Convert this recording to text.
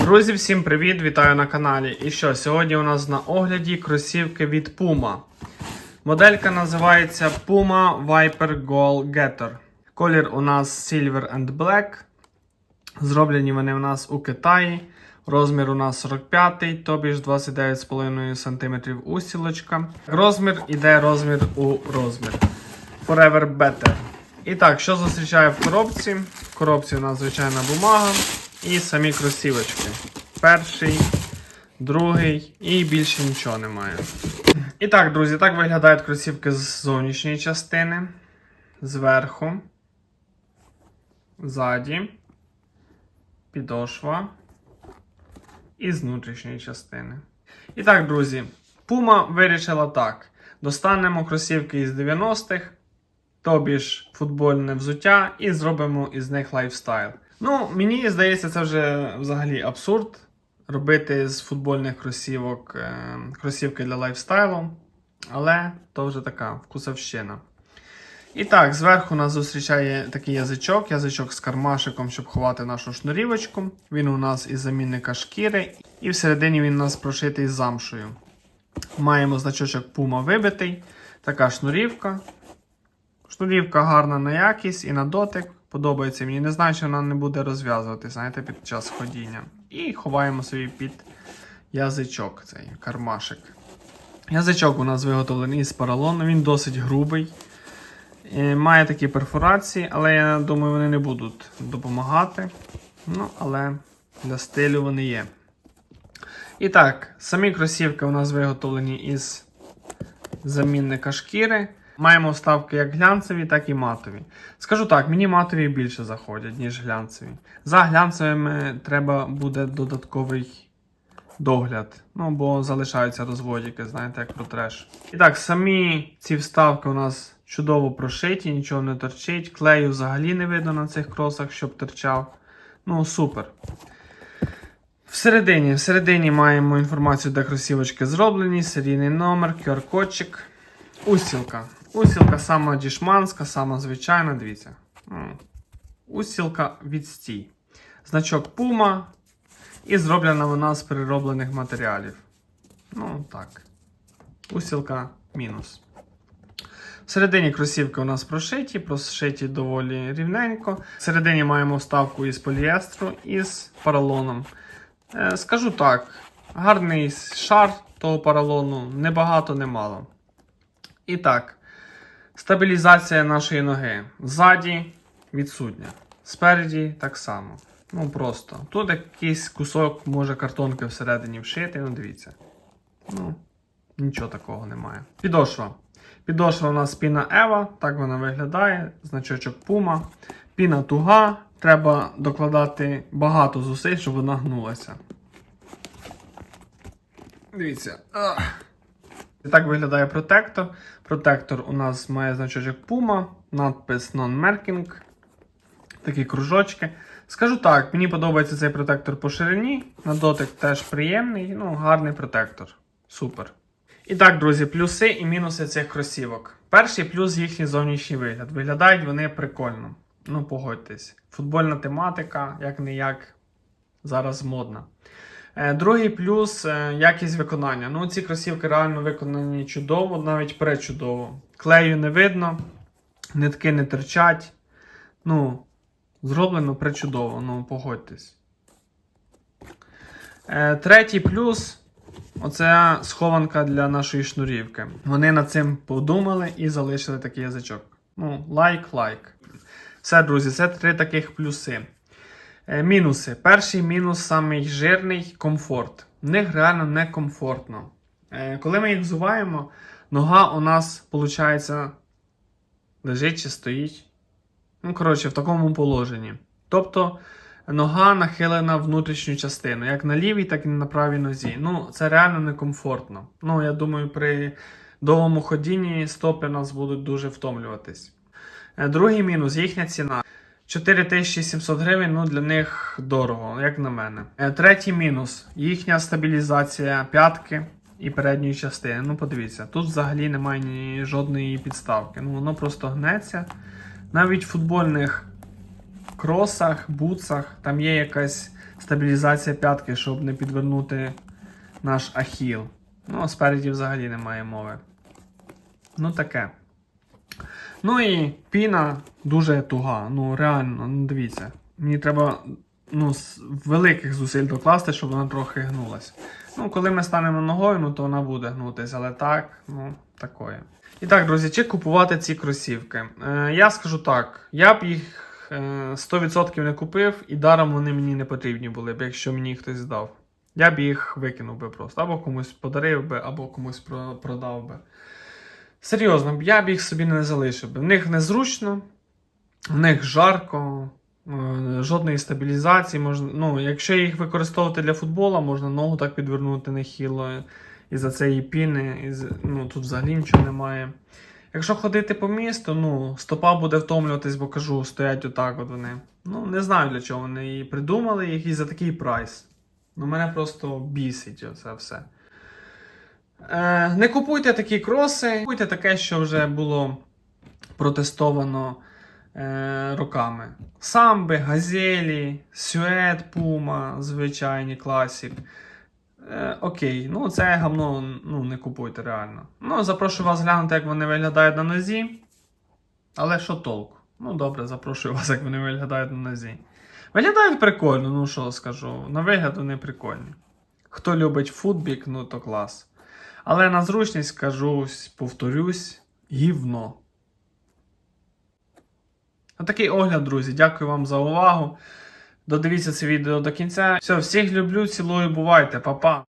Друзі, всім привіт! Вітаю на каналі. І що, сьогодні у нас на огляді кросівки від Puma. Моделька називається Puma Viper Goal Getter. Колір у нас Silver and Black. Зроблені вони у нас у Китаї. Розмір у нас 45, тобі ж 29,5 см устілочка. Розмір іде розмір у розмір. Forever Better. І так, що зустрічає в коробці? В коробці у нас звичайна бумага і самі кросівочки. Перший, другий і більше нічого немає. І так, друзі, так виглядають кросівки з зовнішньої частини, зверху, ззаді, підошва і з внутрішньої частини. І так, друзі, Puma вирішила так: достанемо кросівки із 90-х, тобі ж футбольне взуття, і зробимо із них лайфстайл. Ну, мені здається, це вже взагалі абсурд робити з футбольних кросівок е, кросівки для лайфстайлу. Але то вже така вкусовщина. І так, зверху нас зустрічає такий язичок, язичок з кармашиком, щоб ховати нашу шнурівочку. Він у нас із замінника шкіри, і всередині він у нас прошитий замшою. Маємо значочок Puma вибитий, така шнурівка. Шнурівка гарна на якість і на дотик. Подобається мені. Не знаю, чи вона не буде розв'язувати, знаєте, під час ходіння. І ховаємо собі під язичок, цей кармашик. Язичок у нас виготовлений із поролону, він досить грубий. Е, Має такі перфорації, але я думаю, вони не будуть допомагати. Ну, але для стилю вони є. І так, самі кросівки у нас виготовлені із замінника шкіри. Маємо вставки як глянцеві, так і матові. Скажу так, мені матові більше заходять, ніж глянцеві. За глянцевими треба буде додатковий догляд. Ну, бо залишаються розводики, знаєте, як про треш. І так, самі ці вставки у нас чудово прошиті, нічого не торчить. Клею взагалі не видно на цих кросах, щоб торчав. Ну, супер. Всередині, всередині маємо інформацію, де кросівочки зроблені, серійний номер, QR-кодчик. Устілка. Устілка сама дішманська, сама звичайна, дивіться. М. Устілка відстій. Значок Puma. І зроблена вона з перероблених матеріалів. Ну, так. Устілка мінус. Всередині кросівки у нас прошиті, прошиті доволі рівненько. Всередині маємо вставку із поліестру із поролоном. Е, скажу так, гарний шар того поролону, небагато, немало. І так, стабілізація нашої ноги. Ззаді відсутня. Спереді так само. Ну просто. Тут якийсь кусок може картонки всередині вшити, ну дивіться. Ну, нічого такого немає. Підошва. Підошва у нас піна Ева, так вона виглядає. Значочок Puma. Піна туга. Треба докладати багато зусиль, щоб вона гнулася. Дивіться. Ах. І так виглядає протектор. Протектор у нас має значочок Puma, надпис Non-Merking. Такі кружочки. Скажу так, мені подобається цей протектор по ширині. На дотик теж приємний, ну, гарний протектор. Супер. І так, друзі, плюси і мінуси цих кросівок. Перший плюс їхній зовнішній вигляд. Виглядають вони прикольно. Ну, погодьтесь. Футбольна тематика, як не як, зараз модна. Е, Другий плюс е, якість виконання. Ну, ці кросівки реально виконані чудово, навіть пречудово. Клею не видно, нитки не терчать. Ну, зроблено пречудово, ну погодьтесь. Е, Третій плюс оце схованка для нашої шнурівки. Вони над цим подумали і залишили такий язичок. Ну, лайк, лайк. Все, друзі, це три таких плюси. Е, Мінуси. Перший мінус самий жирний комфорт. В них реально некомфортно. Е, Коли ми їх взуваємо, нога у нас, виходить, лежить чи стоїть. Ну, коротше, в такому положенні. Тобто нога нахилена в внутрішню частину, як на лівій, так і на правій нозі. Ну, це реально некомфортно. Ну, я думаю, при довгому ходінні стопи у нас будуть дуже втомлюватись. Е, Другий мінус їхня ціна. 4700 гривень, ну для них дорого, як на мене. Е, Третій мінус їхня стабілізація п'ятки і передньої частини. Ну, подивіться, тут взагалі немає ні жодної підставки. Ну, воно просто гнеться. Навіть в футбольних кросах, бутсах, там є якась стабілізація п'ятки, щоб не підвернути наш ахіл. Ну, а спереді взагалі немає мови. Ну, таке. Ну і піна дуже туга. Ну, реально, ну дивіться. Мені треба ну, з великих зусиль докласти, щоб вона трохи гнулась. Ну, коли ми станемо ногою, ну то вона буде гнутись, але так, ну, такое. І так, друзі, чи купувати ці кросівки? Е, я скажу так, я б їх е, 100% не купив, і даром вони мені не потрібні були б, якщо мені хтось здав. Я б їх викинув би просто, або комусь подарив би, або комусь продав би. Серйозно, я б їх собі не залишив. В них незручно, в них жарко, е, жодної стабілізації. Можна, ну, якщо їх використовувати для футболу, можна ногу так підвернути нехило із-за цієї піни, із, ну, тут взагалі нічого немає. Якщо ходити по місту, ну, стопа буде втомлюватись, бо кажу, стоять отак от вони. Ну, не знаю для чого вони її придумали, їх і за такий прайс. Ну, мене просто бісить оце все. Е, не купуйте такі кроси, купуйте таке, що вже було протестовано е, роками. Самби, газелі, сюет, пума, звичайні класік. Е, окей, ну це гамно ну, не купуйте реально. Ну, запрошую вас глянути, як вони виглядають на нозі. Але що толку? Ну, добре, запрошую вас, як вони виглядають на нозі. Виглядають прикольно, ну що скажу. На вигляд вони прикольні. Хто любить футбік, ну то клас. Але на зручність скажу, повторюсь, гівно. Отакий огляд, друзі. Дякую вам за увагу. Додивіться це відео до кінця. Все, всіх люблю, цілую, бувайте, па-па.